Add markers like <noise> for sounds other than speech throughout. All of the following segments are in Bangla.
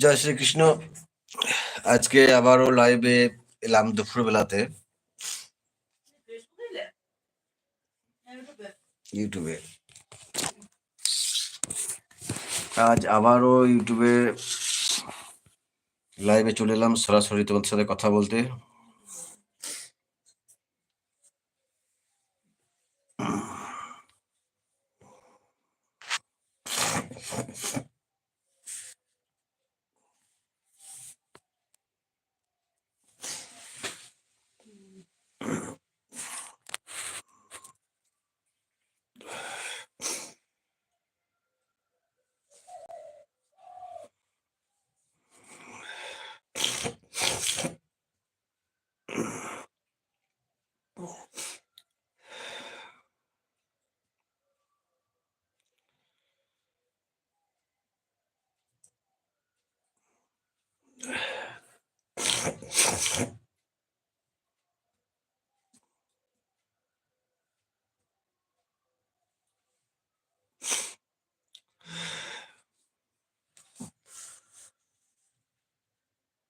জয় শ্রীকৃষ্ণ। আজকে আবারও লাইভে এলাম দুপুর বেলাতে ইউটিউবে আজ আবারও ইউটিউবে লাইভে চলে এলাম। সরাসরি তোমাদের সাথে কথা বলতে।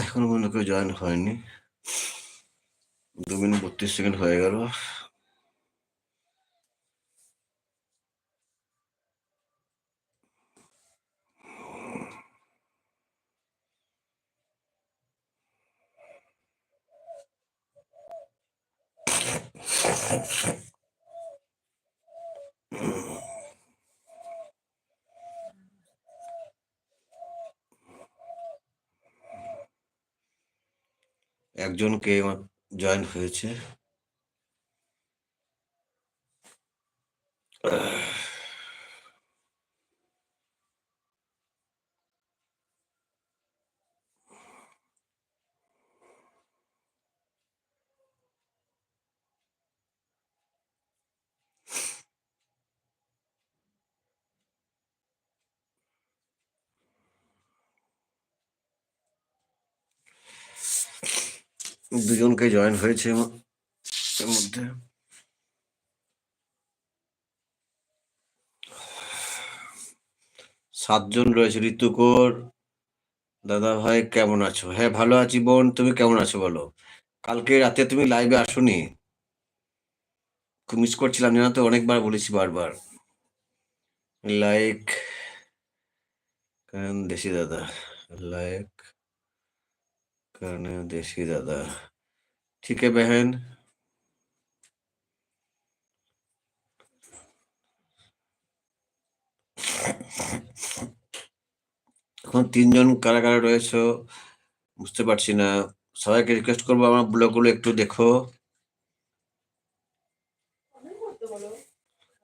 এখনও মনে করে জয়েন হয়নি। দু মিনিট বত্রিশ সেকেন্ড হয়ে গেল। একজনকে জয়েন হয়েছে। দুজনকে জয়েন হয়েছে এর মধ্যে। সাতজন রয়েছে, ঋতুকর দাদা ভাই কেমন আছো? হ্যাঁ ভালো আছি বোন, তুমি কেমন আছো বলো? কালকে রাতে তুমি লাইভে আসোনি? মিস করছিলাম, জানো তো, অনেকবার বলেছি বারবার। লাইক দেশি দাদা লাইক करने देसी दादा ठीक है बहन এখন তিনজন কারা কারা রয়েছে বুঝতে পারছি না সবাইকে রিকোয়েস্ট করবো আমার ব্লগগুলো একটু দেখো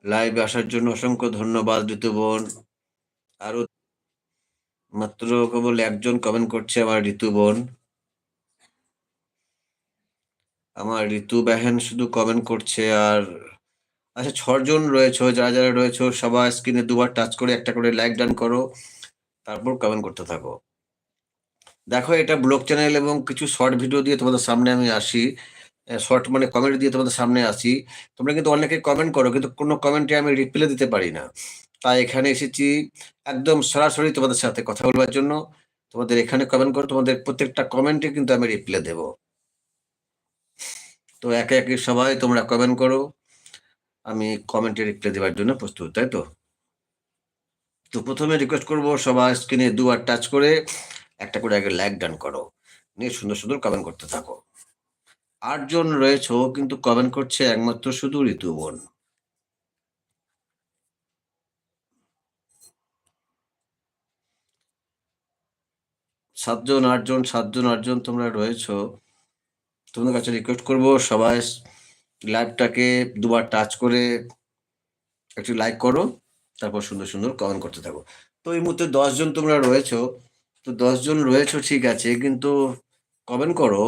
লাইভে আসার জন্য অসংখ্য ধন্যবাদ ঋতু বোন আরো মাত্র কেবল একজন কমেন্ট করছে আমার ঋতু বোন আমার ঋতু বেহেন শুধু কমেন্ট করছে আর আচ্ছা ছজন রয়েছে, যারা যারা রয়েছে সবাই স্ক্রিনে দুবার টাচ করে একটা করে লাইক ডান করো, তারপর কমেন্ট করতে থাকো। দেখো, এটা ব্লগ চ্যানেল এবং কিছু শর্ট ভিডিও দিয়ে তোমাদের সামনে আমি আসি। শর্ট মানে কমেন্ট দিয়ে তোমাদের সামনে আসি। তোমরা কিন্তু অনেকে কমেন্ট করো, কিন্তু কোনো কমেন্টে আমি রিপ্লাই দিতে পারি না। তাই এখানে এসেছি একদম সরাসরি তোমাদের সাথে কথা বলবার জন্য। তোমাদের এখানে কমেন্ট করো, তোমাদের প্রত্যেকটা কমেন্টে কিন্তু আমি রিপ্লাই দেবো। তো একে একে সবাই তোমরা কমেন্ট করো। আমি কমেন্টে রিপ্লাই দেওয়ার জন্য প্রস্তুত, তাই তো? তো প্রথমে রিকোয়েস্ট করব সবাই স্ক্রিনে দুবার টাচ করে একটা করে আগে লাইক ডান করো। নিয়ে সুন্দর সুন্দর কমেন্ট করতে থাকো। আটজন রয়েছে কিন্তু কমেন্ট করছে একমাত্র শুধু ঋতুবন সাতজন, আটজন সাতজন, আটজন তোমরা রয়েছো। তোমাদের কাছে রিকোয়েস্ট করব সবাই লাইভটাকে দুবার টাচ করে একটু লাইক করো, তারপর সুন্দর সুন্দর কমেন্ট করতে থাকো। তো এই মুহূর্তে দশজন তোমরা রয়েছো, তো দশজন রয়েছো, ঠিক আছে, কিন্তু কমেন্ট করো।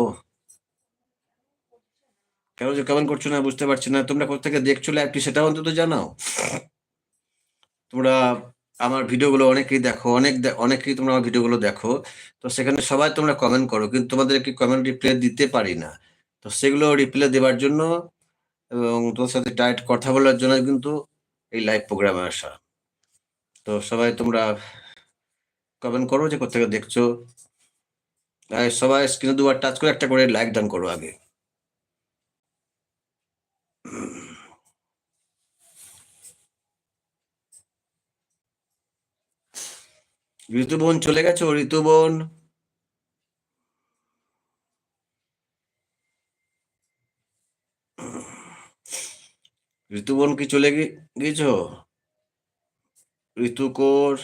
কেন যে কমেন্ট করছ না, বুঝতে পারছি না, তোমরা কোথেকে দেখছ লাইভটি সেটা অন্তত জানাও। তোমরা আমার ভিডিওগুলো অনেকেই দেখো, অনেক অনেকেই তোমরা আমার ভিডিওগুলো দেখো। তো সেখানে সবাই তোমরা কমেন্ট করো, কিন্তু তোমাদেরকে কমেন্ট রিপ্লাই দিতে পারি না। তো সেগুলো রিপ্লাই দেওয়ার জন্য এবং তোমার সাথে ডাইরেক্ট কথা বলার জন্য কিন্তু এই লাইভ প্রোগ্রামে আসা। তো সবাই তোমরা কমেন্ট করো যে কোথেকে দেখছ। আর সবাই স্ক্রিনে দুবার টাচ করে একটা করে লাইক ডান করো আগে। ঋতুবন চলে গেছো ঋতুবন। ঋতুবন কি চলে গেছো ঋতুকোর।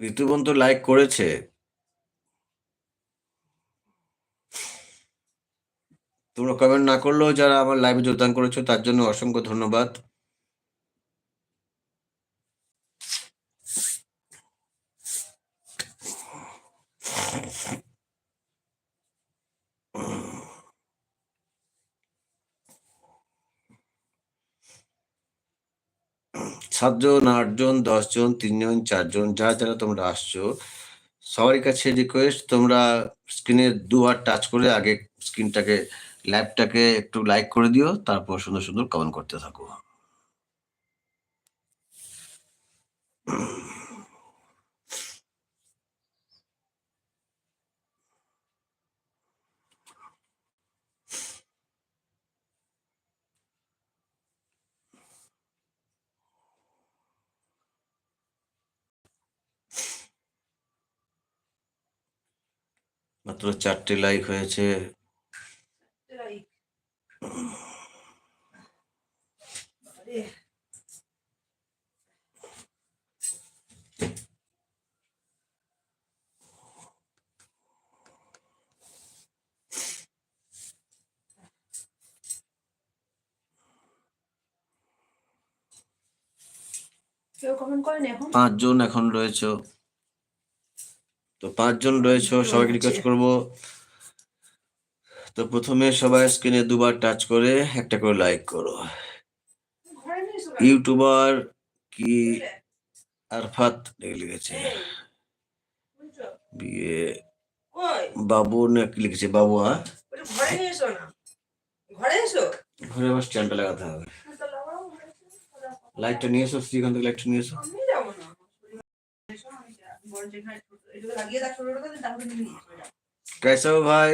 ঋতুবন তো লাইক করেছে। তোমরা কমেন্ট না করলেও যারা আমার লাইভে যোগদান করেছ, তার জন্য অসংখ্য ধন্যবাদ। সাতজন, আটজন, দশজন, তিনজন, চারজন, যারা যারা তোমরা আসছো সবার কাছে রিকোয়েস্ট তোমরা স্ক্রিনে দুবার টাচ করে আগে স্ক্রিনটাকে লাইভটাকে একটু লাইক করে দিও, তারপর সুন্দর সুন্দর কমেন্ট করতে থাকো। মাত্র চারটে লাইক হয়েছে। এখন? পাঁচজন এখন রয়েছে। তো পাঁচজন রয়েছে সবাইকে রিকোয়েস্ট করব। তো প্রথমে সবাই স্ক্রিনে দুবার টাচ করে একটা করে লাইক করো ঘরে নিয়ে এসো ইউটিউবার কি আরফাত লিখেছে বুঝছো? বিয়ে কই বাবু না কি লিখেছে বাবু হ্যাঁ ওটা ঘরে নিয়ে এসো না ঘরে এসো ঘরে আবার স্ট্যান্ডটা লাগাতে হবে তো লাগাও, ঘরে এসো, ঘরে রাখো। লাইটটা নিয়ে এসো এখান থেকে লাইটটা নিয়ে এসো আমি যাবো না এসো, আমি যা- বড় যেখানে ছোট- এগুলো লাগিয়ে দাও ছোট ছোট করে, তারপরে নিয়ে নিয়ে এসো এটা। कैसे हो भाई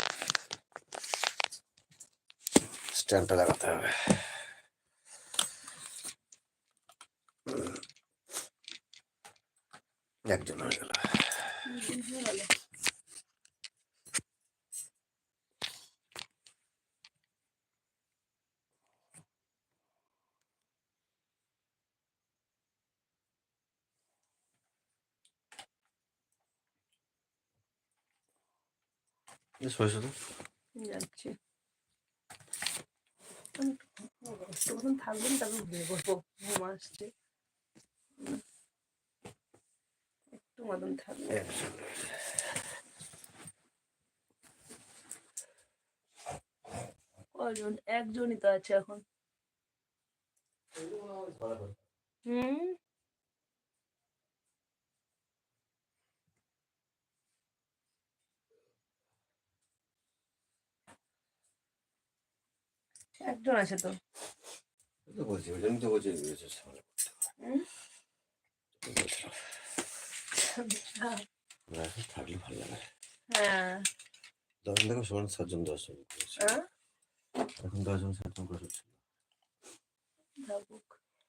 স্ট্যান্ডটা লাগাতে হবে একজন হয়ে গেল তিন দিন হয়ে গেল। হয়েছে তো যাচ্ছি আমি একটু মতন থাকবেন তারপর বিয়ে করব ঘুম আসছে। একটু মতন থাকবে কজন? একজনই তো আছে এখন। হুম? একজন আছে তো। তো বলছি ওই জন্য তো বলছি থাকলে ভালো লাগে। হ্যাঁ। তখন দেখো সমান সাতজন দশজন। হ্যাঁ? এখন দশজন সাতজন করে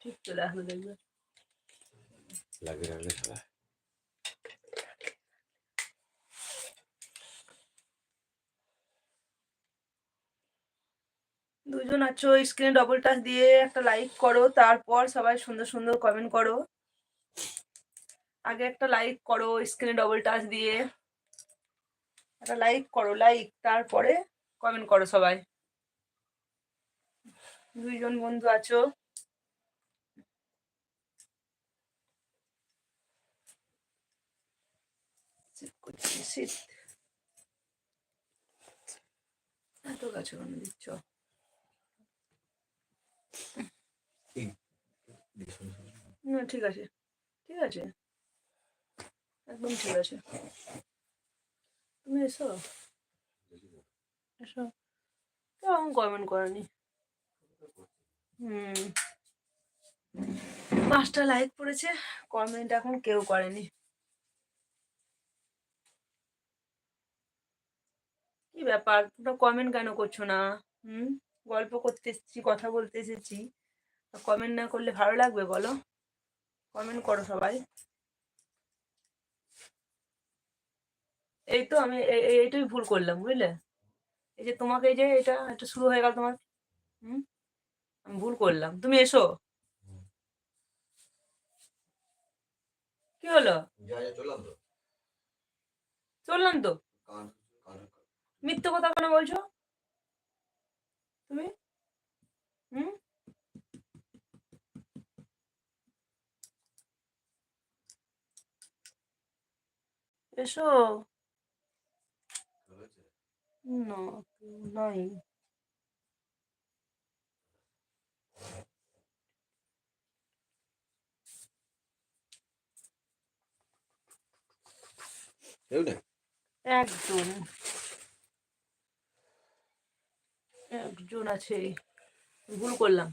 ঠিক চলে আসবে দেখবে। লাগিয়ে রাখলে সারা দুজন আছো স্ক্রিনে ডবল টাচ দিয়ে একটা লাইক করো, তারপর সবাই সুন্দর সুন্দর কমেন্ট করো। আগে একটা লাইক করো স্ক্রিনে ডবল টাচ দিয়ে। একটা লাইক করো লাইক তারপরে কমেন্ট করো সবাই। দুইজন বন্ধু আছো। এত কেন দিচ্ছ? ঠিক আছে। ঠিক আছে? একদম ঠিক আছে। তুমি এসো। এসো। কেমন কমেন্ট করেনি? হুম। পাঁচটা লাইক পড়েছে কমেন্ট এখন কেউ করেনি। কি ব্যাপার? তোমরা কমেন্ট কেন করছ না? হুম? গল্প করতে এসেছি, কথা বলতে এসেছি। কমেন্ট না করলে ভালো লাগবে বলো? কমেন্ট করো সবাই। এই তো আমি এইটাই ভুল করলাম বুঝলে? এই যে তোমাকে এই যে এটা এটা শুরু হয়ে গেল তোমার। হুম? আমি ভুল করলাম। তুমি এসো। কি হলো? চললাম তো। মিথ্যে কথা কেন বলছো? তুমি? হুম? এসো না কেউ নাই একজন একজন আছে ভুল করলাম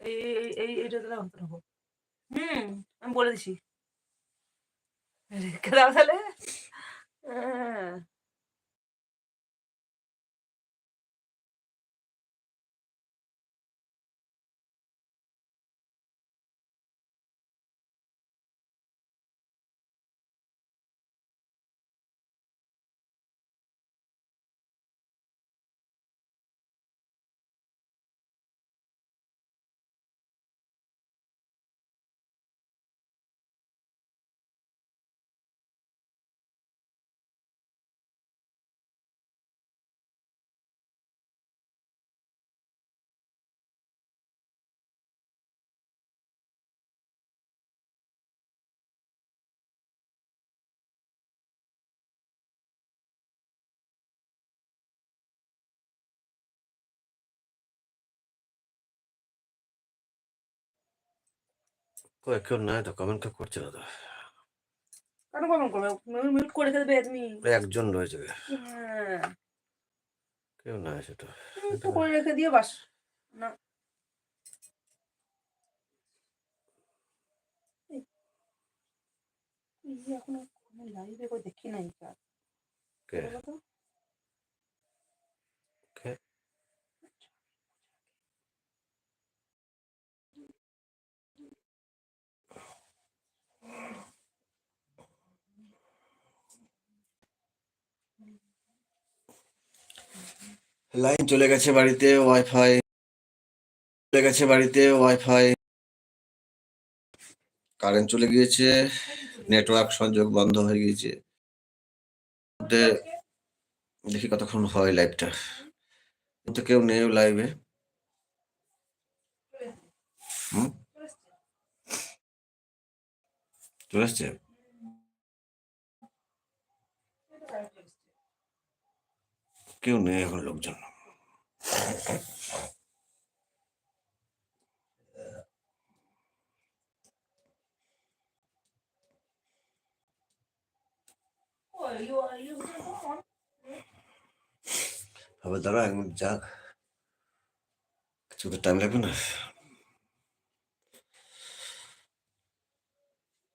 এই এই এই এইটা রাখো হুম আমি বলে দিছি <laughs> রেখে কই কেউ নাই তো কমেন্ট কেউ করছে না তো। কেন কমেন্ট করবে? মিউট করে দেবে তুমি একজন রয়েছে। হ্যাঁ। কেউ নাই সেটা তো। করে রেখে দিয়ে বাস। না। এখনও লাইভে দেখি নাই। কে? লাইন চলে গেছে বাড়িতে ওয়াইফাই চলে গেছে বাড়িতে ওয়াইফাই কারেন্ট চলে গিয়েছে নেটওয়ার্ক সংযোগ বন্ধ হয়ে গিয়েছে। দেখি কতক্ষণ হয় লাইভটা কিন্তু কেউ নেই লাইভে চলে আসছে কেউ নেই এখন লোকজন। হবে দাঁড়া যাক। শুধু টাইম লাগবে না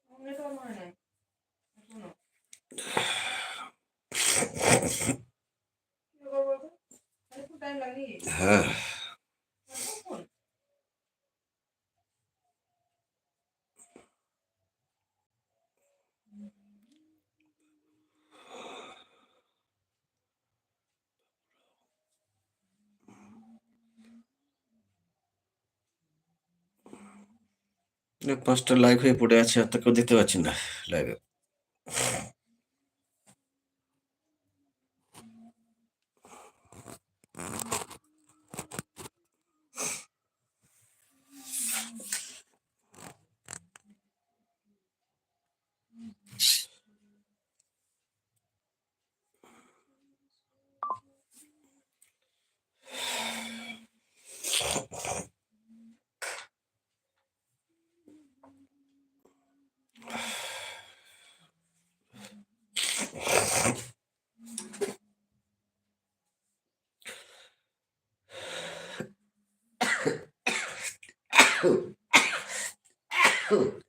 নেটওয়ার্ক মনে নেই শোনো কি ব্যাপার বলতো একটু টাইম লাগে হ্যাঁ। পাঁচটা লাইভ হয়ে পড়ে আছে আর তো কেউ দেখতে পাচ্ছি না লাইভ Who? <coughs>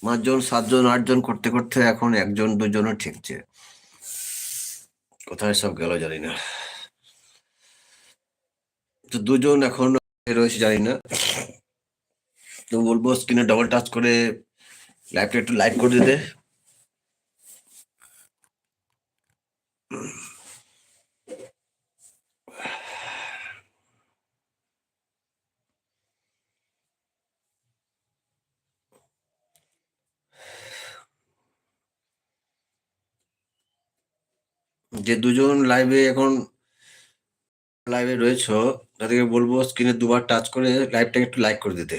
পাঁচজন, সাতজন, আটজন করতে করতে এখন একজন, দুজনও ঠিকছে। কোথায় সব গেল জানি না। তো দুজন এখন রয়েছে জানি না। তো বলব স্ক্রিনে ডবল টাচ করে লাইভটা একটু লাইভ করে দিতে। যে দুজন লাইভে এখন লাইভে রয়েছ, তাদেরকে বলব স্ক্রিনে দুবার টাচ করে লাইভটাকে একটু লাইক করে দিতে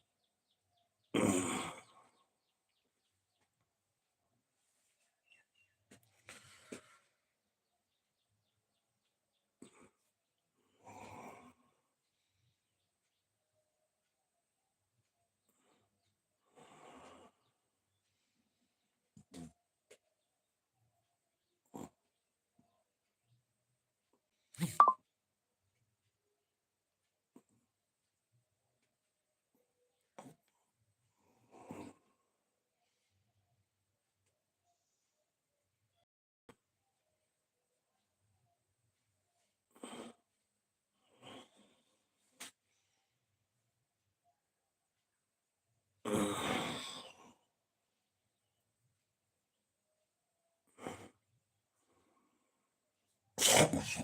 Mm-hmm.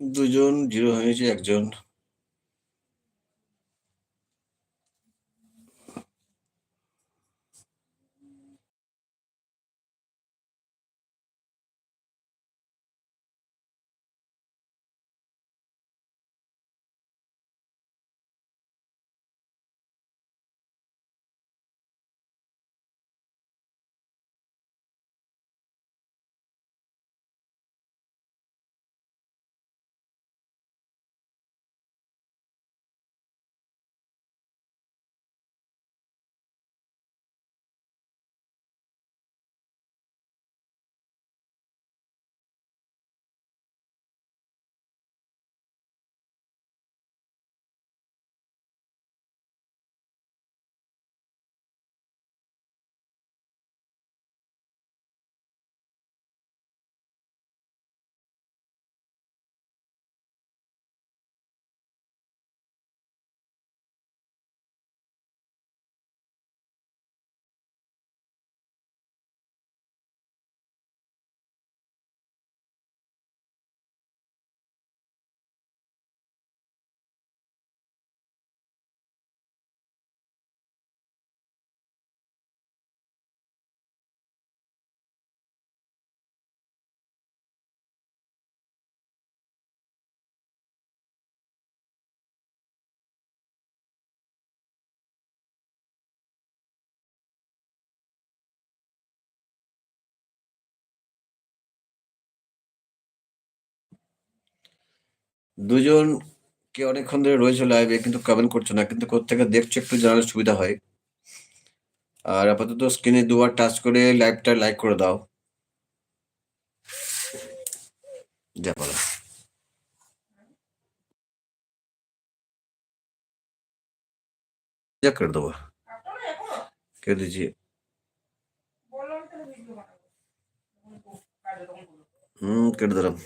দুজন জিরো হয়েছে একজন। দুজন কে অনেকক্ষণ ধরে রয়েছে লাইভে কিন্তু কমেন্ট করছ না, কিন্তু কোথেকে দেখছ একটু জানালে সুবিধা হয়। আর আপাতত স্ক্রিনে দুবার টাচ করে লাইভটা লাইক করে দাও। যা বলো। দিলাম।